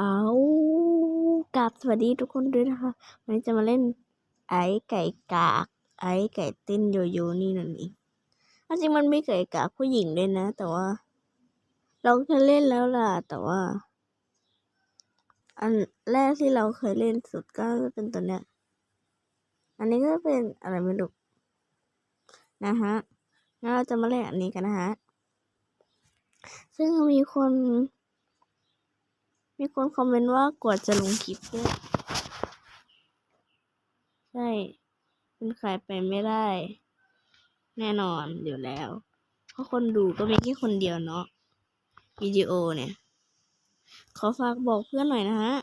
เอากับสวัสดีทุกคนด้วยนะคะวันนี้จะมาเล่น ไอ้ไก่กาก ไอ้ไก่เต้นโยโย่นี่นั่นเองจริงมันมีไก่กากผู้หญิงด้วยนะ แต่ว่า เราเคยเล่นแล้วล่ะ แต่ว่า อันแรกที่เราเคยเล่นสุดก็จะเป็นตัวเนี้ย อันนี้ก็เป็นอะไรไม่รู้นะฮะงั้นเราจะมาเล่นอันนี้กันนะฮะ ซึ่งมีคน มีคนคอมเมนต์ว่ากว่าจะลงคลิปด้วยใช่เป็นใครไปไม่ได้ แน่นอนอยู่แล้ว เพราะคนดูก็มีแค่คนเดียวเนาะวิดีโอเนี่ย ขอฝากบอกเพื่อนหน่อยนะฮะ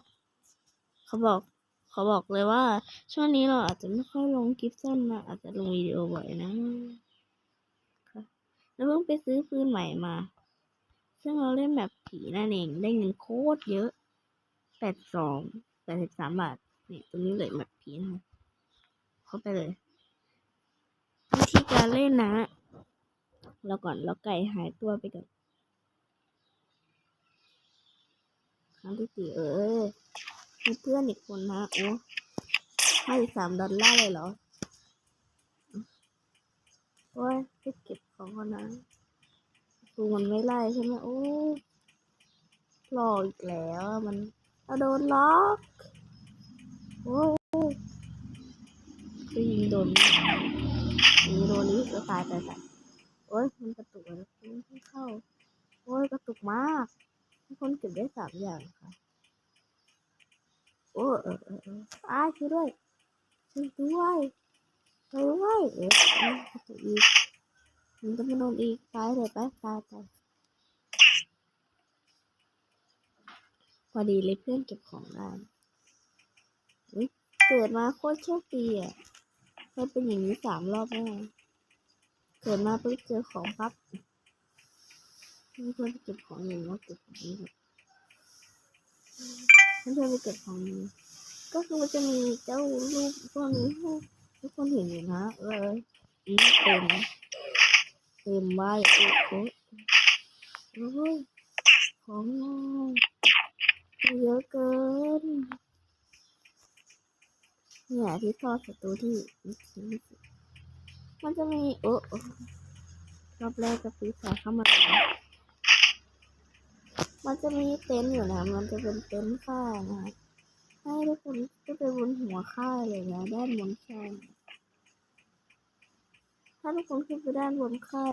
เขาบอกเขาบอกเลยว่า ช่วงนี้เราอาจจะไม่ค่อยลงคลิปสั้นนะอาจจะลงวิดีโอบ่อยนะค่ะแล้วเพิ่งไปซื้อปืนใหม่มา ซึ่งเราเล่นแบบผีนั่นเอง ได้เงินโคตรเยอะแปดสองแปดสิบสามบาทนี่ตรงนี้เลยแบบผีนะเข้าไปเลย วิธีการเล่นนะแล้วก่อนแล้วไก่หายตัวไปก่อนครั้งที่สี่เออมีเพื่อนอีกคนนะโอ้ห้าสิบสามดอลลาร์เลยเหรอโอ้ยไปเก็บของก่อนนะ ดูมันไม่ไล่ใช่ไหมโอ้หลอกอีกแล้วมันเอาโดนล็อกโอ้คือยิงโดนยิงโดนนี้ก็ตายตายตายโอ้ยมันกระตุกเลยมันเข้า โอ้ยกระตุกมากทุกคนเก็บได้สามอย่างค่ะโอ้เออเออเอออ้าช่วยด้วยช่วยด้วยช่วยด้วยเออเออกระตุกอีก มันจะมาโดนอีกตายเลยไปตายตายพอดีเลยเพื่อนเก็บของได้เกิดมาโคตรโชคดีอะเคยเป็นอย่างนี้สามรอบแล้วเกิดมาเพิ่งเจอของปั๊บเพื่อนไปเก็บของอย่างว่าเก็บของนี้แบบเพื่อนไปเก็บของนี้ก็คือจะมีเจ้ารูปพวกนี้ให้ทุกคนเห็นอยู่นะเอออีเต็ม เต็มไว้โอ้โหโอ้ยของง่าเยอะเกินเนี่ยที่ทอดศัตรูที่มันจะมีโอ้โอ้รอบแรกก็ปีศาจเข้ามามันจะมีเต็นท์อยู่นะ มันจะเป็นเต็นท์ผ้านะให้ทุกคนก็ไปบนหัวค่ายเลยนะด้านบนค่าย ถ้าทุกคนขึ้นไปด้านบนค่าย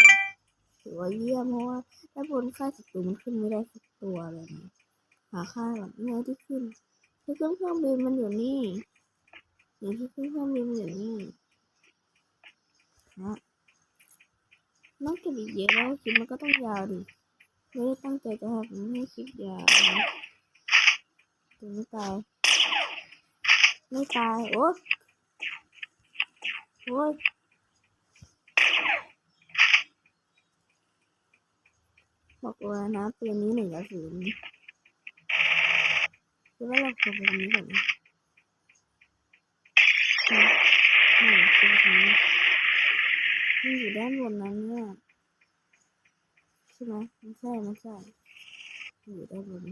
ถือว่าเยี่ยมเพราะว่าด้านบนค่ายศัตรูมันขึ้นไม่ได้สักตัวเลยนะหาค่ายแบบนี้ที่ขึ้นที่ขึ้นเครื่องบินมันอยู่นี่อย่างที่ขึ้นเครื่องบินมันอยู่นี่ฮะนอกจากอีกเยอะแล้วคลิปมันก็ต้องยาวดิไม่ได้ตั้งใจจะทำให้คลิปยาวถึงไม่ตายไม่ตายโอ๊ยโอ๊ย บอกเลยนะปืนนี้หนึ่งกระสุนคือว่าเราควรไปตรงนี้ก่อนนะอืมคือตรงนี้มันอยู่ด้านบนนั้นเนี่ยใช่ไหมไม่ใช่ไม่ใช่อยู่ด้านบน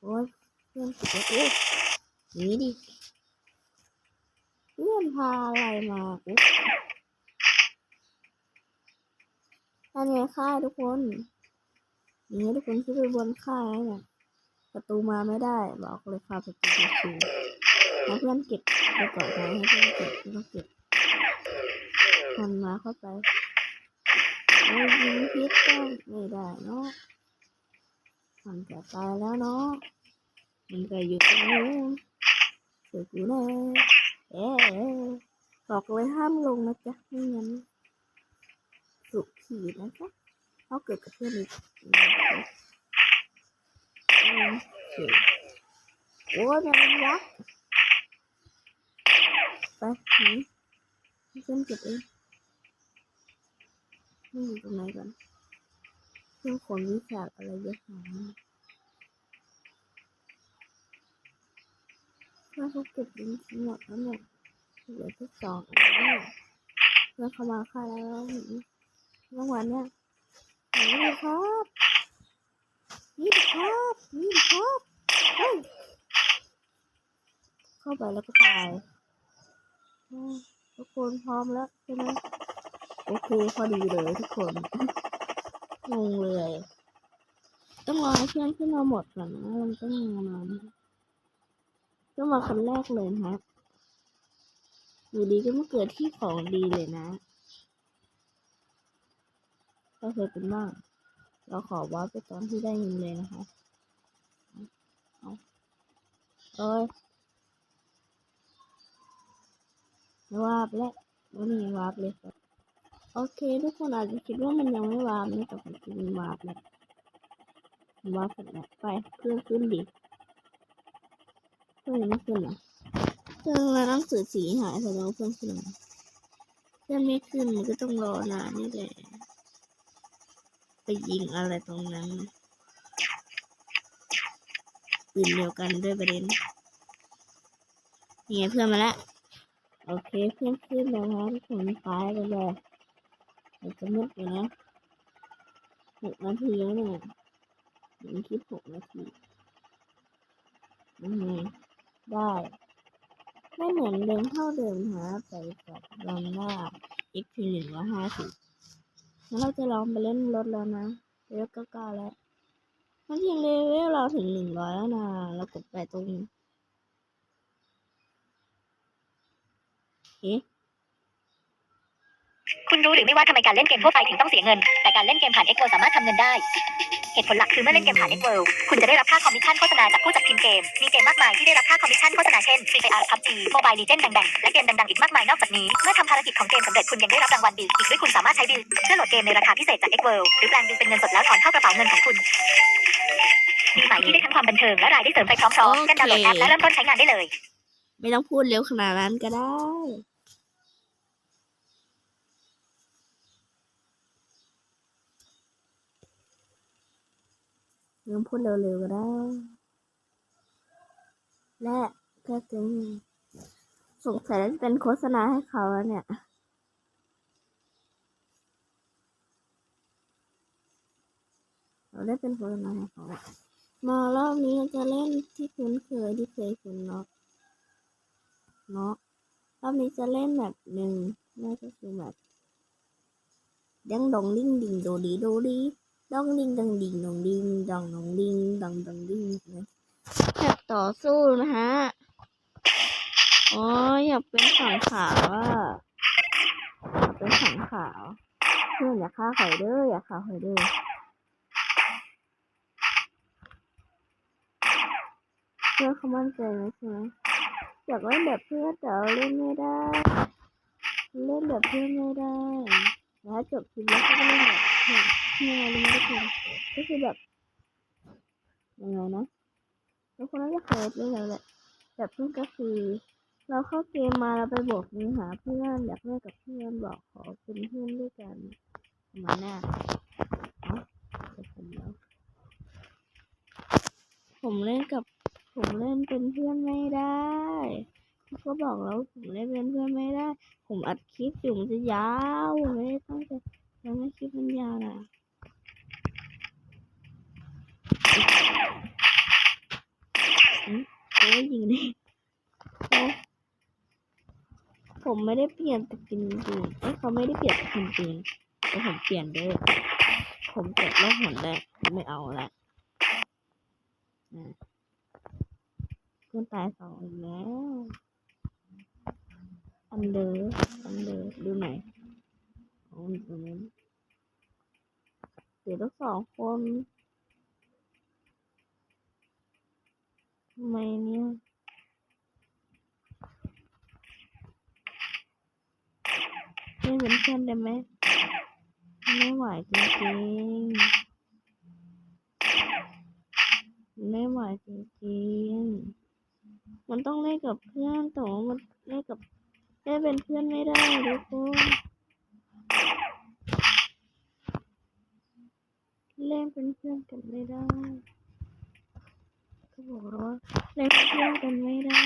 โอ๊ยเพื่อนติดแล้วโอ๊ยหนีดิเพื่อนพาอะไรมาอุ๊ย อันนี้ค่ายทุกคนนี่ทุกคนขึ้นไปบนค่ายเนี่ยประตูมาไม่ได้บอกเลยค่ะประตูคือให้เพื่อนเก็บไปก่อนนะให้เพื่อนเก็บไม่ต้องเก็บมันมาเข้าไปโอ้ยยิงพิษก็ไม่ได้เนาะมันจะตายแล้วเนาะมันก็อยู่ตรงนี้เดี๋ยวกูนะเอ๊บอกเลยห้ามลงนะจ๊ะไม่งั้น สุขีนะจ๊ะเอาเกิดกับเพื่อนอีกโอ้ยแมันเป็นยักษ์ไปหนีเพื่อนเก็บเองนี่อยู่ตรงไหนกันเรื่องของวิชาอะไรเยอะแยะถ้าเขาเก็บลิงก์หมดแล้วเนี่ยเหลือแค่สองอันนี้เพื่อเขามาค่าแล้วห็น รางวัลเนี่ยนี่ครับนี่ครับนี่ครับเฮ้ยเข้าไปแล้วก็ตายทุกคนพร้อมแล้วใช่ไหมโอเคพอดีเลยทุกคนงงเลย ต้องรอเพื่อนขึ้นมาหมดก่อนนะมันต้องงานก็มาคนแรกเลยนะอยู่ดีก็มาเกิดที่ของดีเลยนะ ก็เคยเป็นบ้าง เราขอว่าไปตอนที่ได้เงินเลยนะคะเอาเอ้ยวาบแล้ววันนี้วาบเลยครับโอเคทุกคนอาจจะคิดว่ามันยังไม่วาบนะแต่ผมคิดมันวาบแล้ววาบเสแล้วไปเพื่อนขึ้นดิเพื่อนยังไม่ขึ้นเหรอเพื่อนแล้วหนังสือสีหายแสดงว่าเพื่อนขึ้นเพื่อนไม่ขึ้นมันก็ต้องรอนานนี่แหละ ยิงอะไรตรงนั้นปืนเดียวกันด้วยประเด็นนี่ไงเพื่อนมาแล้วโอเคเพื่อนขึ้นแล้วนะทุกคนไปไปเลยเดี๋ยวจะมืดอยู่นะหกนาทีแล้วเนี่ยเห็นคลิปหกนาทีอืมได้ไม่เหมือนเดิมเท่าเดิมฮะไปกับรันล่า XP หนึ่งร้อยห้าสิบ แล้วเราจะลองไปเล่นรถแล้วนะเลเวลเก้าเก้าแล้วมันยังเลเวลเราถึงหนึ่งร้อยแล้วนะเรากดไปตรงนี้เอ๊ะ คุณรู้หรือไม่ว่าทำไมการเล่นเกมทั่วไปถึงต้องเสียเงิน แต่การเล่นเกมผ่าน X World สามารถทำเงินได้ เหตุผลหลักคือเมื่อเล่นเกมผ่าน X World คุณจะได้รับค่าคอมมิชชั่นโฆษณาจากผู้จัดพิมพ์เกม มีเกมมากมายที่ได้รับค่าคอมมิชชั่นโฆษณาเช่น Free Fire PUBG Mobile Legends แบ่งๆและเกมดังๆอีกมากมายนอกจากนี้ เมื่อทำภารกิจของเกมสำเร็จคุณยังได้รับรางวัลบิลอีกด้วยคุณสามารถใช้บิลเพื่อโหลดเกมในราคาพิเศษจาก X World หรือแปลงบิลเป็นเงินสดแล้วถอนเข้ากระเป๋าเงินของคุณดีไหมที่ได้ทั้งความบันเทิงและรายได้เสริมไปพร้อมๆกันดาวน์โหลดแอปและเริ่มต้นใช้งานได้เลย ไม่ต้องพูดเร็วขนาดนั้นก็ได้ เริ่มพูดเร็วๆก็ได้ และก็ถึงสงสัยจะเป็นโฆษณาให้เขาแล้วเนี่ยเราได้เป็นโฆษณาให้เขามารอบนี้จะเล่นที่คุ้นเคยที่เคยคุ้นเนาะเนาะรอบนี้จะเล่นแบบหนึ่งนั่นก็คือแบบดังดองดิ้งดิงโดดีโดดี ดองดิงดังดิงดองดิงดองดองดิงดองดองดิงนะแบบต่อสู้นะฮะอ๋ออยากเป็นฝังขาวอะอยากเป็นฝังขาวเพื่อนอย่าฆ่าข่อยเด้ออย่าฆ่าข่อยเด้อเพื่อนเขามั่นใจไหมใช่ไหมอยากเล่นแบบเพื่อนแต่เราเล่นไม่ได้ เล่นแบบเพื่อนไม่ได้ แล้วจบคลิปแล้วก็เล่นแบบเพื่อน ยังไงรู้ไหมทุกคนก็คือแบบยังไงนะทุกคนน่าจะเคยเล่นแล้วแหละแบบเพื่อนก็คือ เราเข้าเกมมาเราไปบอกมือหาเพื่อนอยากเล่นกับเพื่อนบอกขอเป็นเพื่อนด้วยกันมาณนั้นเอ้าผมแล้วผมเล่นกับผมเล่นเป็นเพื่อนไม่ได้ก็บอกแล้วผมเล่นเป็นเพื่อนไม่ได้ ผมอัดคลิปอยู่มันจะยาวไม่ได้ตั้งใจทำให้คลิปมันยาวนะอืมโอ้ยยิงดิโอ้ ผมไม่ได้เปลี่ยนสกินจริงเอ้ยเขาไม่ได้เปลี่ยนสกินจริงแต่ผมเปลี่ยนด้วยผมเกิดโรคหัวแดงไม่เอาละอะเพื่อนตายสองอีกแล้วอันเดอร์อันเดอร์ดูไหนอยอ๋อตรงนี้นเสียทั้งสองคนทำไมเนี่ย ไม่เป็นเพื่อนได้ไหมไม่ไหวจริงๆไม่ไหวจริงๆมันต้องเล่นกับเพื่อนแต่ว่ามันเล่นกับเล่นเป็นเพื่อนไม่ได้ทุกคนเล่นเป็นเพื่อนกันไม่ได้ก็บอกแล้วว่าเล่นเป็นเพื่อนกันไม่ได้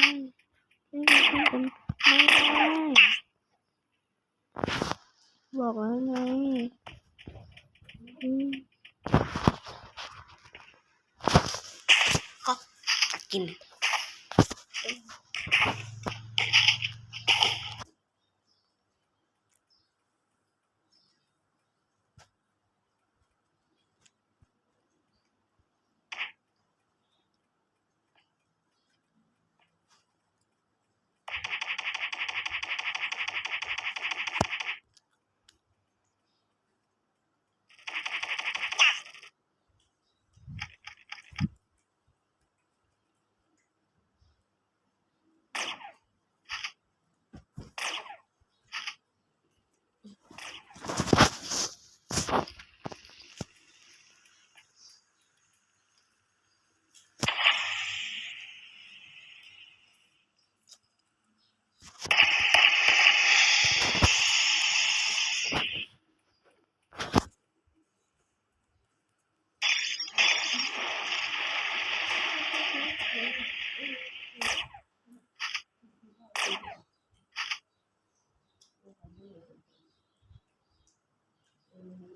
เล่นเป็นเพื่อนกันไม่ได้ บอกแล้วไงอืมกิน you.